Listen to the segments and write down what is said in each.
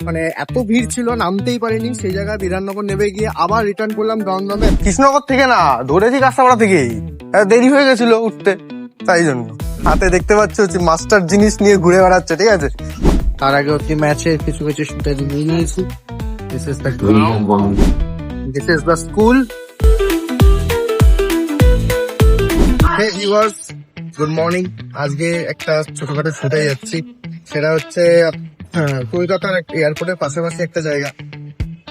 মানে এত ভিড় ছিল নামতেই পারিনি। সেই জায়গায় বিধাননগর নেমে গিয়ে আবার রিটার্ন করলাম দমদমে। কৃষ্ণনগর থেকে না ধরেছি কাঁচাপাড়া থেকেই। দেরি হয়ে গেছিল উঠতে তাই জন্য। হাতে দেখতে পাচ্ছ হচ্ছে মাস্টার জিনিস নিয়ে ঘুরে বেড়াচ্ছে ঠিক আছে? তার আগে অতি ম্যাচে কিছু কিছু শুটে নিয়ে নিয়েছি। This is the this is the school hey viewers good morning আজকে একটা ছোটখাটো ছুটে যাচ্ছি। সেটা হচ্ছে আহ, কলকাতার এয়ারপোর্টের পাশাপাশি একটা জায়গা।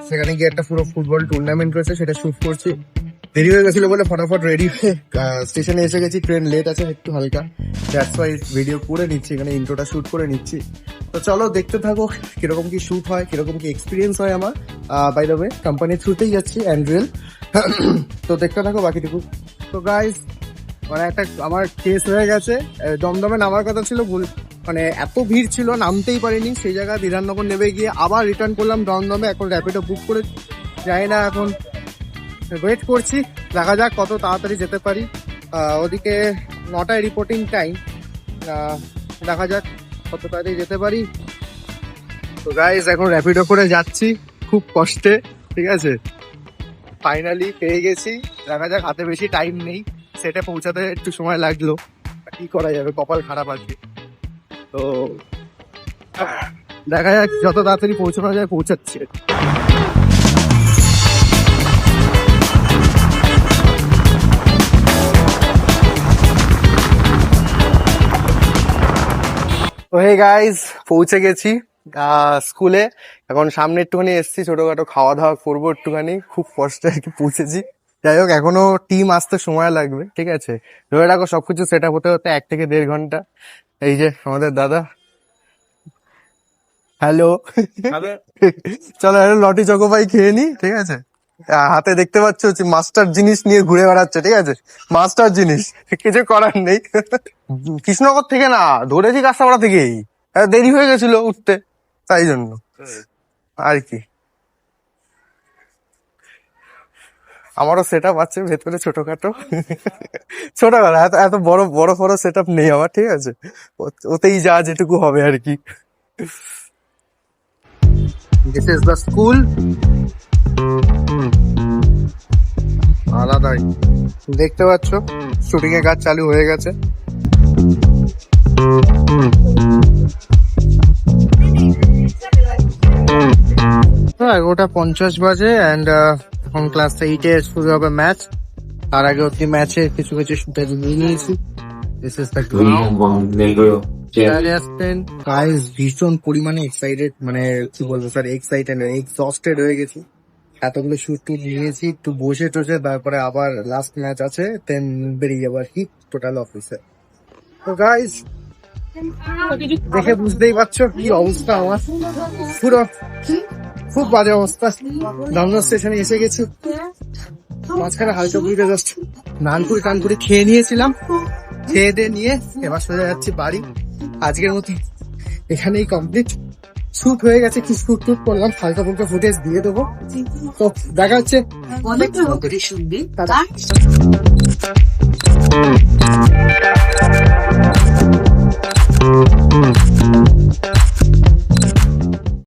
সেখানে গিয়ে একটা পুরো ফুটবল টুর্নামেন্ট রয়েছে সেটা শুট করছি। দেরি হয়ে গেছিল বলে ফটাফট রেডি হয়ে স্টেশনে এসে গেছি ট্রেন লেট আছে একটু হালকা। দ্যাটস ওয়াই ভিডিও করে নিচ্ছি এখানে ইন্ট্রোটা শুট করে নিচ্ছি। তো চলো দেখতে থাকো কীরকম কি শুট হয় কীরকম কি এক্সপিরিয়েন্স হয় আমার। বাই দ্য ওয়ে কোম্পানির থ্রুতেই যাচ্ছি অ্যান্ড্রিয়েল তো দেখতে থাকো বাকিটুকু। তো গাইস মানে একটা আমার কেস হয়ে গেছে দমদমে নামার কথা ছিল ভুল মানে এত ভিড় ছিল, নামতেই পারিনি। সেই জায়গায় বিধাননগর নেমে গিয়ে আবার রিটার্ন করলাম দমদমে। এখন র্যাপিডো বুক করে যাই না এখন। ওয়েট করছি, দেখা যাক কত তাড়াতাড়ি যেতে পারি। ওদিকে নটায় রিপোর্টিং টাইম দেখা যাক কত তাড়াতাড়ি যেতে পারি। তো গাইজ এখন র্যাপিডো করে যাচ্ছি, খুব কষ্টে, ঠিক আছে? ফাইনালি পেয়ে গেছি। দেখা যাক হাতে বেশি টাইম নেই। সেটা পৌঁছাতে একটু সময় লাগল। কি করা যাবে? কপাল খারাপ আছে তো, দেখা যাক যত তাড়াতাড়ি পৌঁছানো যায়, পৌঁছাচ্ছে। হে গাইজ পৌঁছে গেছি স্কুলে। এখন সামনে একটুখানি এসছি, ছোটোখাটো খাওয়া দাওয়া করব একটুখানি। খুব কষ্টে আর কি পৌঁছেছি। যাই হোক, এখনও টিম আসতে সময় লাগবে, ঠিক আছে? ধরে রাখো, সবকিছু সেট আপ হতে হতে এক থেকে দেড় ঘণ্টা। এই যে আমাদের দাদা। হ্যালো চলো একটা লটি চকোপাই খেয়ে নি ঠিক আছে? হাতে দেখতে পাচ্ছ মাস্টার জিনিস নিয়ে ঘুরে বেড়াচ্ছে ঠিক আছে? মাস্টার জিনিস কিছু করার নেই। কৃষ্ণনগর থেকে না ধরেছি কাঁচাপাড়া থেকেই। দেরি হয়ে গেছিল উঠতে তাই জন্য। আর কি। আমারও সেট আপ আছে, ভেতরে ছোটখাটো। ছোটখাটো এত এত বড় বড় বড় সেট আপ নেই আমার, ঠিক আছে? ওতেই যা যেটুকু হবে আর কি। দিস ইজ দ্য স্কুল আলাদাই। দেখতে পাচ্ছ শুটিং এর কাজ চালু হয়ে গেছে। তো এগারোটা পঞ্চাশ বাজে অ্যান্ড এখন ক্লাস এইটে শুরু হবে ম্যাচ তার আগে অব্দি ম্যাচে কিছু কিছু শুটে নিয়ে নিয়েছি। দিস ইজ দ্য গাইস ভীষণ পরিমাণে এক্সাইটেড মানে কি বলব স্যার এক্সাইটেড এক্সস্টেড হয়ে গেছি। এতগুলো শুট টুট নিয়েছি একটু বসে টসে তারপরে আবার লাস্ট ম্যাচ আছে দেন বেরিয়ে যাব আর কি টোটাল অফিসে তো গাইস দেখে বুঝতেই পারছ কি অবস্থা আমার। পুরো। খুব বাজে অবস্থা। দমদম স্টেশনে এসে গেছি। মাঝখানে হালকা বুঝতে জাস্ট নানপুরি টানপুরি খেয়ে নিয়েছিলাম। খেয়ে দিয়ে নিয়ে এবার সোজা যাচ্ছি বাড়ি। আজকের মতো এখানেই কমপ্লিট শুট হয়ে গেছে কি শুট টুট করলাম হালকা ফুলকা ফুটেজ দিয়ে দেবো। তো দেখা হচ্ছে। অনেক